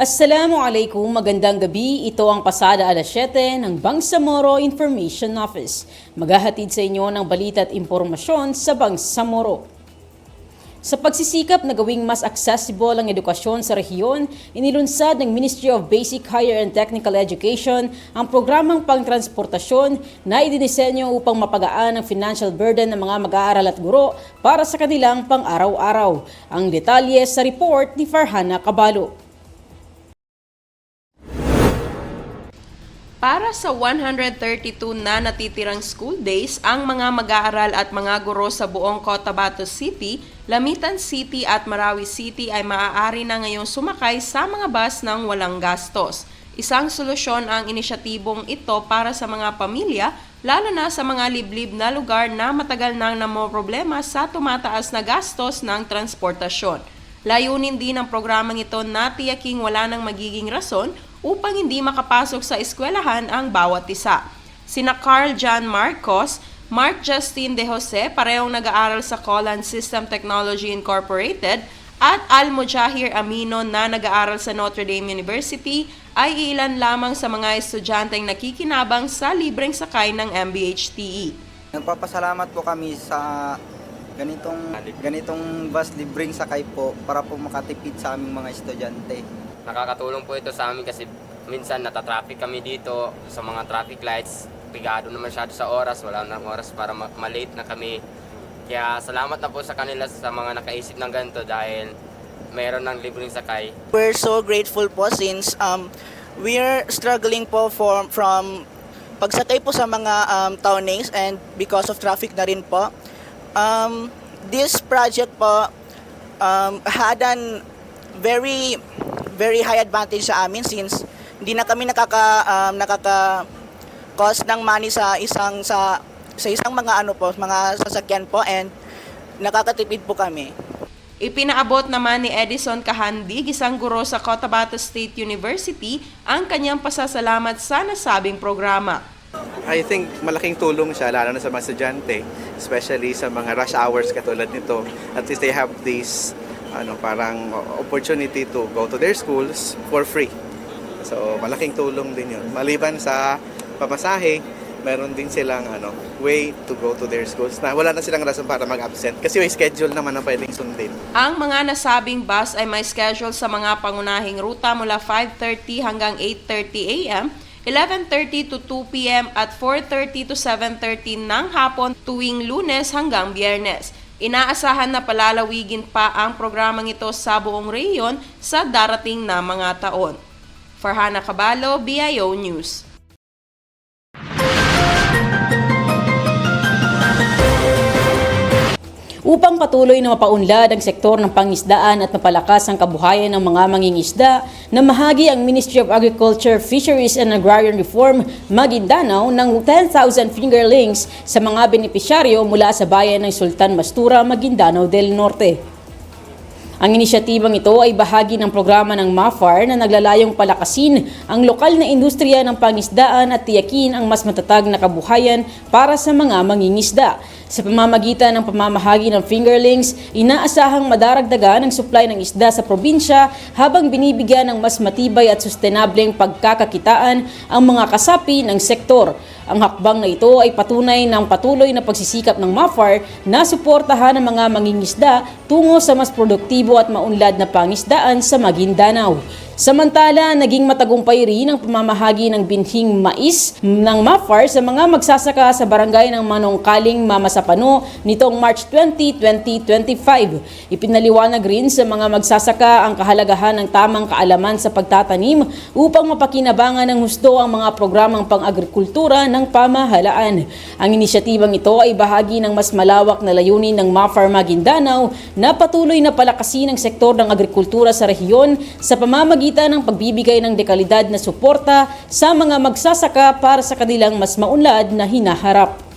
Assalamualaikum, magandang gabi. Ito ang pasada alas 7 ng Bangsamoro Information Office. Maghahatid sa inyo ng balita at impormasyon sa Bangsamoro. Sa pagsisikap na gawing mas accessible ang edukasyon sa rehiyon, inilunsad ng Ministry of Basic Higher and Technical Education ang programang pangtransportasyon na idinisenyo upang mapagaan ang financial burden ng mga mag-aaral at guro para sa kanilang pang-araw-araw. Ang detalye sa report ni Farhana Kabalo. Para sa 132 na natitirang school days, ang mga mag-aaral at mga guro sa buong Cotabato City, Lamitan City at Marawi City ay maaari na ngayong sumakay sa mga bus ng walang gastos. Isang solusyon ang inisyatibong ito para sa mga pamilya, lalo na sa mga liblib na lugar na matagal nang problema sa tumataas na gastos ng transportasyon. Layunin din ng programang ito na tiyaking wala nang magiging rason upang hindi makapasok sa eskwelahan ang bawat isa. Sina Carl John Marcos, Mark Justin De Jose, parehong nag-aaral sa Colan System Technology Incorporated, at Al Mujahir Amino na nag-aaral sa Notre Dame University ay ilan lamang sa mga estudyanteng nakikinabang sa libreng sakay ng MBHTE. Nagpapasalamat po kami sa ganitong ganitong bus libreng sakay po para po makatipid sa aming mga estudyante. Nakakatulong po ito sa amin kasi minsan natatraffic kami dito sa mga traffic lights. Pigado na masyado sa oras, wala nang oras para ma- malate na kami. Kaya salamat na po sa kanila sa mga nakaisip ng ganito dahil mayroon ng libreng sakay. We're so grateful po since um, we're struggling po for, from pagsakay po sa mga um, townies and because of traffic na rin po. Um, this project po um, had an very very high advantage sa amin since hindi na kami nakaka um, nakaka cost ng money sa isang sa sa isang mga ano po mga sasakyan po and nakakatipid po kami. Ipinaabot naman ni Edison Kahandig, isang guro sa Cotabato State University, ang kanyang pasasalamat sa nasabing programa. I think malaking tulong siya lalo na sa mga estudyante, especially sa mga rush hours katulad nito. At least they have this ano parang opportunity to go to their schools for free. So malaking tulong din 'yun. Maliban sa pamasahe, meron din silang ano way to go to their schools na wala na silang rason para mag-absent kasi may schedule naman na pwedeng sundin. Ang mga nasabing bus ay may schedule sa mga pangunahing ruta mula 5.30 hanggang 8.30 a.m., 11.30 to 2 p.m. at 4.30 to 7.30 ng hapon tuwing lunes hanggang biyernes. Inaasahan na palalawigin pa ang programang ito sa buong rehiyon sa darating na mga taon. Farhana Cabalo, BIO News. Upang patuloy na mapaunlad ang sektor ng pangisdaan at mapalakas ang kabuhayan ng mga mangingisda, namahagi ang Ministry of Agriculture, Fisheries and Agrarian Reform Maguindanao ng 10,000 fingerlings sa mga benepisyaryo mula sa bayan ng Sultan Mastura, Maguindanao del Norte. Ang inisyatibang ito ay bahagi ng programa ng MAFAR na naglalayong palakasin ang lokal na industriya ng pangisdaan at tiyakin ang mas matatag na kabuhayan para sa mga mangingisda. Sa pamamagitan ng pamamahagi ng fingerlings, inaasahang madaragdagan ang supply ng isda sa probinsya habang binibigyan ng mas matibay at sustenableng pagkakakitaan ang mga kasapi ng sektor. Ang hakbang na ito ay patunay ng patuloy na pagsisikap ng MAFAR na suportahan ang mga mangingisda tungo sa mas produktibo at maunlad na pangisdaan sa Maguindanao. Samantala, naging matagumpay rin ang pamamahagi ng binhing mais ng MAFAR sa mga magsasaka sa barangay ng Manongkaling Mamasapano nitong March 20, 2025. Ipinaliwanag rin sa mga magsasaka ang kahalagahan ng tamang kaalaman sa pagtatanim upang mapakinabangan ng husto ang mga programang pang-agrikultura ng pamahalaan. Ang inisyatibang ito ay bahagi ng mas malawak na layunin ng MAFAR Maguindanao na patuloy na palakasin ang sektor ng agrikultura sa rehiyon sa pamamagitan ng pagbibigay ng dekalidad na suporta sa mga magsasaka para sa kanilang mas maunlad na hinaharap.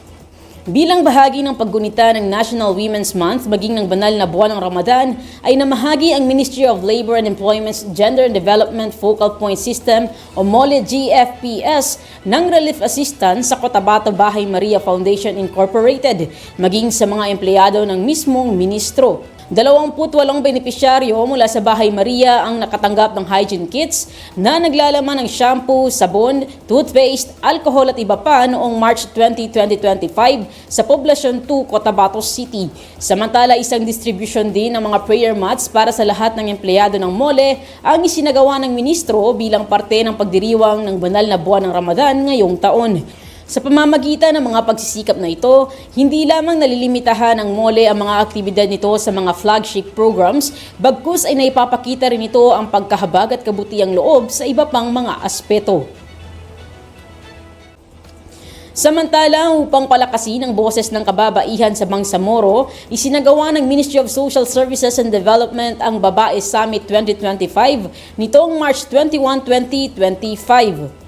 Bilang bahagi ng paggunita ng National Women's Month maging ng banal na buwan ng Ramadan, ay namahagi ang Ministry of Labor and Employment's Gender and Development Focal Point System o MOLE GFPS ng relief assistance sa Cotabato Bahay Maria Foundation Incorporated, maging sa mga empleyado ng mismong ministro. 28 benepisyaryo mula sa Bahay Maria ang nakatanggap ng hygiene kits na naglalaman ng shampoo, sabon, toothpaste, alcohol at iba pa noong March 20, 2025 sa Poblacion 2, Cotabato City. Samantala, isang distribution din ng mga prayer mats para sa lahat ng empleyado ng mole ang isinagawa ng ministro bilang parte ng pagdiriwang ng banal na buwan ng Ramadan ngayong taon. Sa pamamagitan ng mga pagsisikap na ito, hindi lamang nalilimitahan ng mole ang mga aktibidad nito sa mga flagship programs, bagkus ay naipapakita rin ito ang pagkahabag at kabutiang loob sa iba pang mga aspeto. Samantala, upang palakasin ang boses ng kababaihan sa Bangsamoro, isinagawa ng Ministry of Social Services and Development ang Babae Summit 2025 nitong March 21, 2025.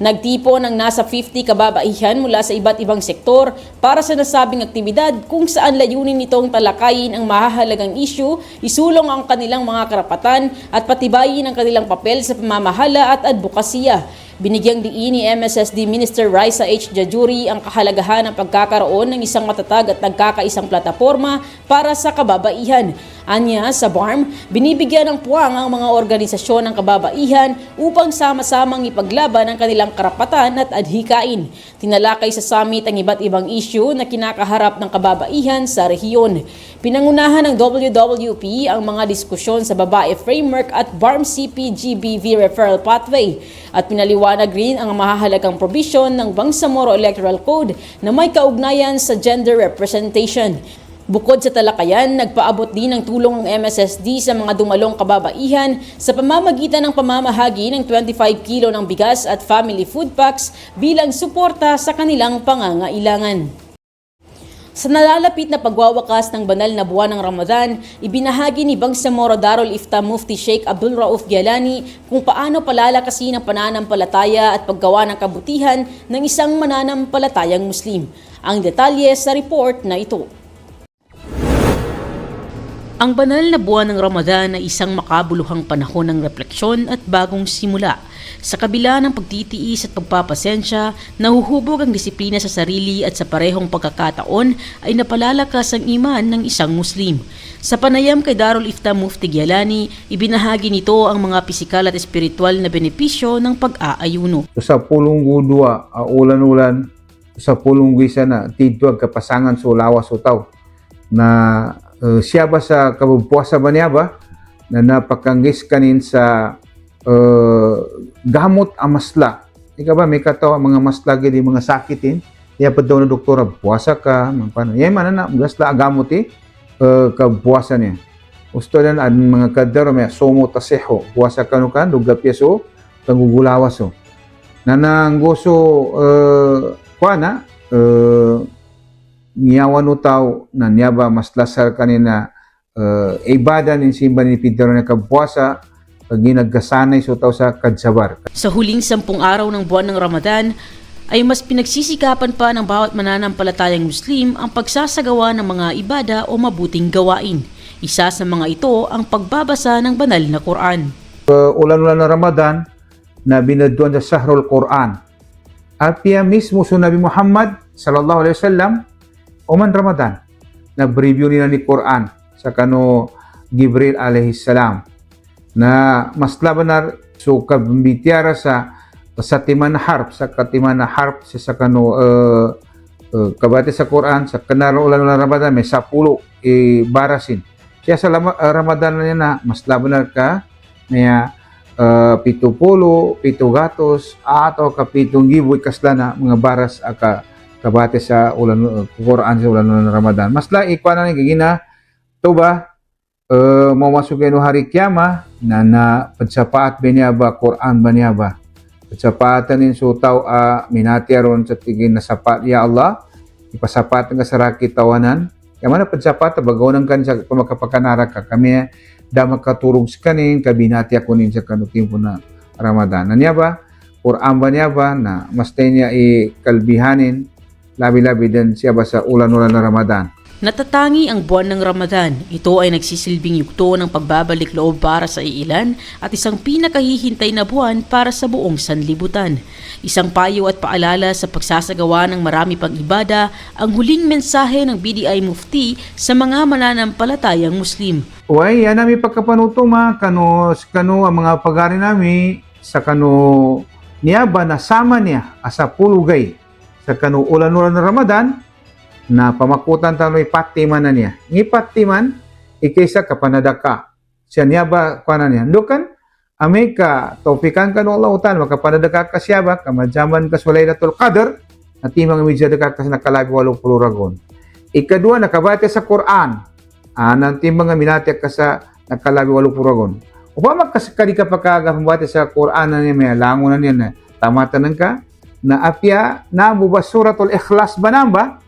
Nagtipo ng nasa 50 kababaihan mula sa iba't ibang sektor para sa nasabing aktibidad kung saan layunin nitong talakayin ang mahahalagang issue, isulong ang kanilang mga karapatan at patibayin ang kanilang papel sa pamamahala at advokasya. Binigyang diin ni MSSD Minister Raisa H. Jajuri ang kahalagahan ng pagkakaroon ng isang matatag at nagkakaisang plataforma para sa kababaihan. Anya, sa BARM, binibigyan ng puwang ang mga organisasyon ng kababaihan upang sama-samang ipaglaban ang kanilang karapatan at adhikain. Tinalakay sa summit ang iba't ibang issue na kinakaharap ng kababaihan sa rehiyon. Pinangunahan ng WWP ang mga diskusyon sa babae framework at BARM CPGBV referral pathway at pinaliwanag rin ang mahahalagang provision ng Bangsamoro Electoral Code na may kaugnayan sa gender representation. Bukod sa talakayan, nagpaabot din ng tulong ng MSSD sa mga dumalong kababaihan sa pamamagitan ng pamamahagi ng 25 kilo ng bigas at family food packs bilang suporta sa kanilang pangangailangan. Sa nalalapit na pagwawakas ng banal na buwan ng Ramadan, ibinahagi ni Bangsamoro Darul Ifta Mufti Sheikh Abdul Rauf Gialani kung paano palalakasin ang pananampalataya at paggawa ng kabutihan ng isang mananampalatayang Muslim. Ang detalye sa report na ito. Ang banal na buwan ng Ramadan ay isang makabuluhang panahon ng refleksyon at bagong simula. Sa kabila ng pagtitiis at pagpapasensya, nahuhubog ang disiplina sa sarili at sa parehong pagkakataon ay napalalakas ang iman ng isang Muslim. Sa panayam kay Darul Ifta Mufti Gialani, ibinahagi nito ang mga pisikal at espiritual na benepisyo ng pag-aayuno. sa pulong gudua a ulan-ulan sa pulong gwisa na tidwag kapasangan sa lawas utaw na uh, siya ba sa kabupuasa ba niya ba na napakanggis kanin sa uh, gamot amasla ika ba may katawa mga masla gidi mga sakitin? Iya pa daw na doktora puasa ka mga paano? Yan man na gasla gamot eh. Uh, kabupuasa niya. Gusto na ang mga kadaro may somo taseho puasa ka no kan duga pyeso tangugulawas so nananggoso uh, kuana uh, niyawan utaw na niyaba mas lasar kanina uh, ibada nin simba ni Pedro na kabuasa ginagkasanay so utaw sa kadsabar Sa huling sampung araw ng buwan ng Ramadan, ay mas pinagsisikapan pa ng bawat mananampalatayang Muslim ang pagsasagawa ng mga ibada o mabuting gawain. Isa sa mga ito ang pagbabasa ng banal na Quran. uh, ulan-ulan na Ramadan na binaduan sa Sahrul Quran at piya mismo so Nabi Muhammad sallallahu alaihi wasallam uman Ramadan nag-review nila ni Quran sa kano Gibril alaihi salam na mas labanar so kabitiara sa sa timan na harp sa katiman na harp sa sa kano uh, uh, kabati sa Quran sa kanaro ulan ulan Ramadan may sapulo eh, barasin siya sa lama, uh, Ramadan na na mas labanar ka niya uh, pito pulo, pito gatos, ato ka pitong giboy kasla na mga baras aka kabate sa ulan Quran sa ulan ng Ramadan. Mas la ikwa na ni gina to ba? Uh, mamasok no hari kiyama na na pagsapaat ba niya ba? Quran ba niya ba? Pagsapatan nin sutaw a minati aron sa tigin na sapat ya Allah. Ipasapat nga sa rakit tawanan. Kaya man pagsapat bagaw kan sa pamakapakanara ka. Kami da makaturog sa kanin, kabinati ako nin sa kanutin po na Ramadan. Na niya ba? Quran ba niya ba? Na mas niya ikalbihanin, labi-labi din siya ba sa ulan-ulan na Ramadan. Natatangi ang buwan ng Ramadan. Ito ay nagsisilbing yugto ng pagbabalik loob para sa iilan at isang pinakahihintay na buwan para sa buong sanlibutan. Isang payo at paalala sa pagsasagawa ng marami pang ibada ang huling mensahe ng BDI Mufti sa mga mananampalatayang Muslim. Uy, yan nami pagkapanuto ma, kano, kano ang mga pagari nami sa kano niya ba nasama niya asa pulugay sa kano ulan-ulan ng Ramadan na pamakutan talo ipatiman na niya. Ngipatiman, ikaysa kapanadaka. Siya niya ba kuana niya? Dukan, amay ka, topikan ka no Allah utan, makapanadaka ka siya ba, kamadyaman ka sa Laylatul Qadr, at timang midya ka sa nakalabi walong puluragon. Ikadua, nakabati sa Quran, Ah, nanti mga minati ka sa nakalabi walong puragon. Upa magkasakali ka pagkaga pambati sa Quran na niya, may lango na niya na tamatan ka, na apya na mubas suratul ikhlas ba namba,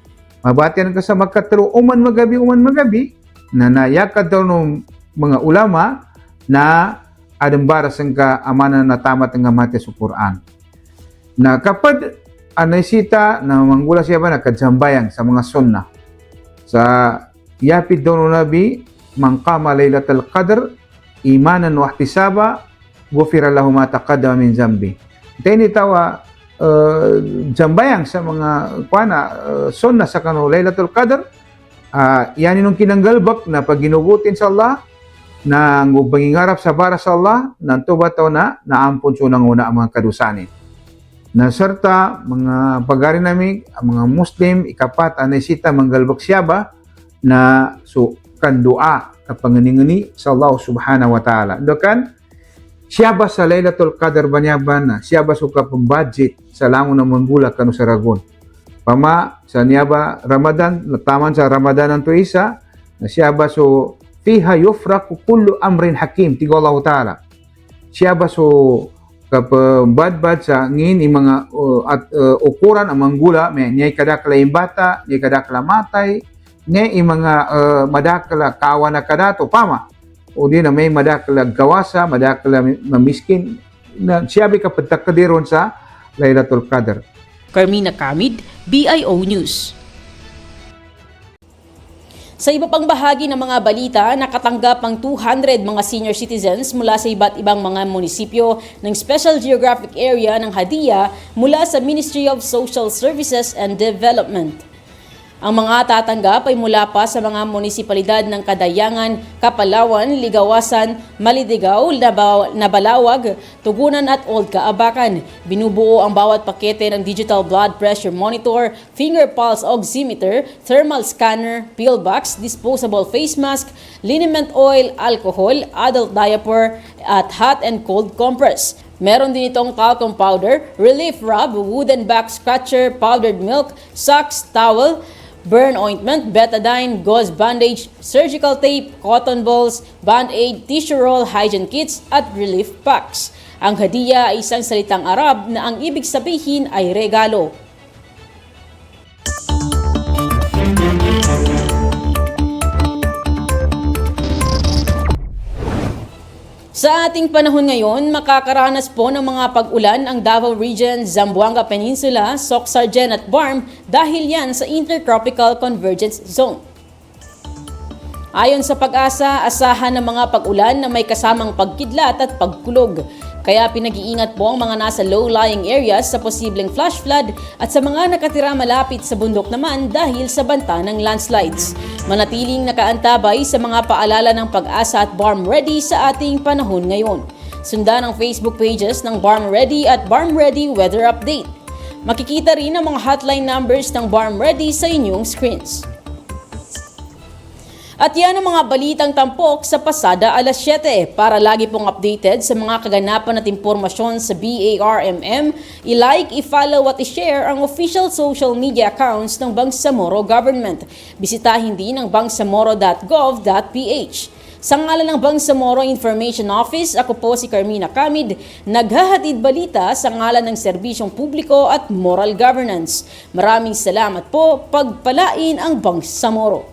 mabati ka sa magkatalo uman magabi, uman magabi, na nayakad daw ng mga ulama na adambaras ang ka amana na tamat nga mati sa Quran. Na kapag anaysita na manggula siya ba nakadsambayang sa mga sunnah sa yapid daw ng Nabi, man qama laylatal qadr, imanan wa ihtisaba, gufira lahu ma taqaddama min zambi. Tawa uh, jambayang sa mga kuana uh, sunna sa kano laylatul qadr. Uh, yan inong kinanggalbak na pag ginugutin sa Allah, na ang pangingarap sa bara sa Allah, na tubataw na, naampun sunang una ang mga kadusanin. Na serta, mga pagari namin, ang mga Muslim, ikapat, anesita, manggalbak siya ba, na so kan doa kapangani sa Allah Subhanahu wa taala. Dokan siya ba sa Lailatul Qadar banyaban na siya ba suka pang budget sa langon ng manggula kanu sa ragon. Pama sa niya ba Ramadan taman sa Ramadan ang isa na siya ba so fiha yufraku kullu amrin hakim tigo Allah taala. Siya ba so kapabad-bad sa ngin yung mga uh, at uh, ukuran ang manggula may niya kadakla yung bata, niya kadakla matay, nga yung mga uh, madakala kawa na kadato pama o di na may madakala gawasa madakala mamiskin na siyabi ka pagtakadiron sa Laylatul Qadr Carmina Kamid, BIO News. Sa iba pang bahagi ng mga balita, nakatanggap ang 200 mga senior citizens mula sa iba't ibang mga munisipyo ng Special Geographic Area ng Hadia mula sa Ministry of Social Services and Development. Ang mga tatanggap ay mula pa sa mga munisipalidad ng Kadayangan, Kapalawan, Ligawasan, Malidigaw, Nabalawag, Tugunan at Old Kaabakan. Binubuo ang bawat pakete ng digital blood pressure monitor, finger pulse oximeter, thermal scanner, pill box, disposable face mask, liniment oil, alcohol, adult diaper, at hot and cold compress. Meron din itong talcum powder, relief rub, wooden back scratcher, powdered milk, socks, towel, burn ointment, betadine, gauze bandage, surgical tape, cotton balls, band-aid, tissue roll, hygiene kits, at relief packs. Ang hadiya ay isang salitang Arab na ang ibig sabihin ay regalo. Sa ating panahon ngayon, makakaranas po ng mga pag-ulan ang Davao Region, Zamboanga Peninsula, Soxargen at Barm dahil yan sa Intertropical Convergence Zone. Ayon sa pag-asa, asahan ng mga pag-ulan na may kasamang pagkidlat at pagkulog. Kaya pinag-iingat po ang mga nasa low-lying areas sa posibleng flash flood at sa mga nakatira malapit sa bundok naman dahil sa banta ng landslides. Manatiling nakaantabay sa mga paalala ng pag-asa at Barm Ready sa ating panahon ngayon. Sundan ang Facebook pages ng Barm Ready at Barm Ready Weather Update. Makikita rin ang mga hotline numbers ng Barm Ready sa inyong screens. At yan ang mga balitang tampok sa pasada alas 7. Para lagi pong updated sa mga kaganapan at impormasyon sa BARMM, i-like, i-follow at i-share ang official social media accounts ng Bangsamoro Government. Bisitahin din ang bangsamoro.gov.ph. Sa ngalan ng Bangsamoro Information Office, ako po si Carmina Kamid, naghahatid balita sa ngalan ng serbisyong publiko at moral governance. Maraming salamat po, pagpalain ang Bangsamoro.